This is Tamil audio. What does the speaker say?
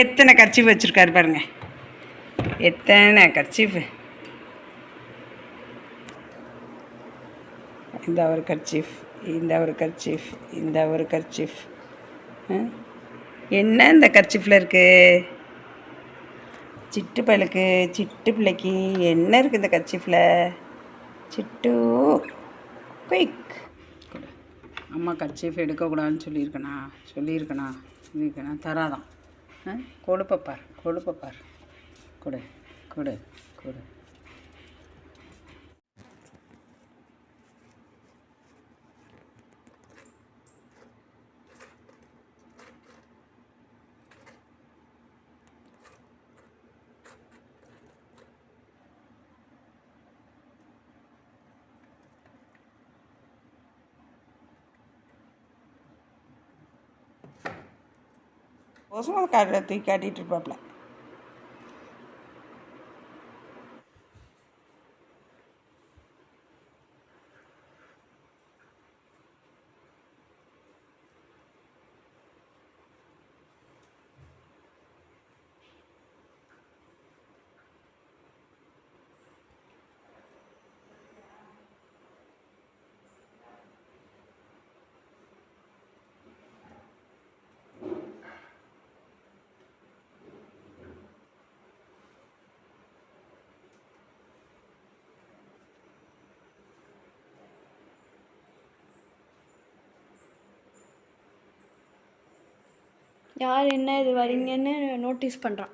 எத்தனை கர்ச்சீஃப் வச்சுருக்காரு பாருங்கள் எத்தனை கர்ச்சீஃப். இந்த ஒரு கர்ச்சீஃப் இந்த ஒரு கர்ச்சீஃப் இந்த ஒரு கர்ச்சீஃப். என்ன இந்த கர்ச்சீஃபில் இருக்குது சிட்டு பயலுக்கு சிட்டு பிள்ளைக்கு என்ன இருக்குது இந்த கர்ச்சீஃபில்? சிட்டு குயிக். அம்மா கர்ச்சீஃப் எடுக்கக்கூடாதுன்னு சொல்லியிருக்கனா? சொல்லியிருக்கனா? சொல்லியிருக்கனா? தராதான் கொழுப்பப்பார் கொழுப்பப்பார் கொடு கொடு கொடு. ஓசமாக காட்டில் தூக்கி காட்டிகிட்டு இருப்பாப்ல. யார் என்ன இது வரீங்கன்னு நோட்டீஸ் பண்ணுறான்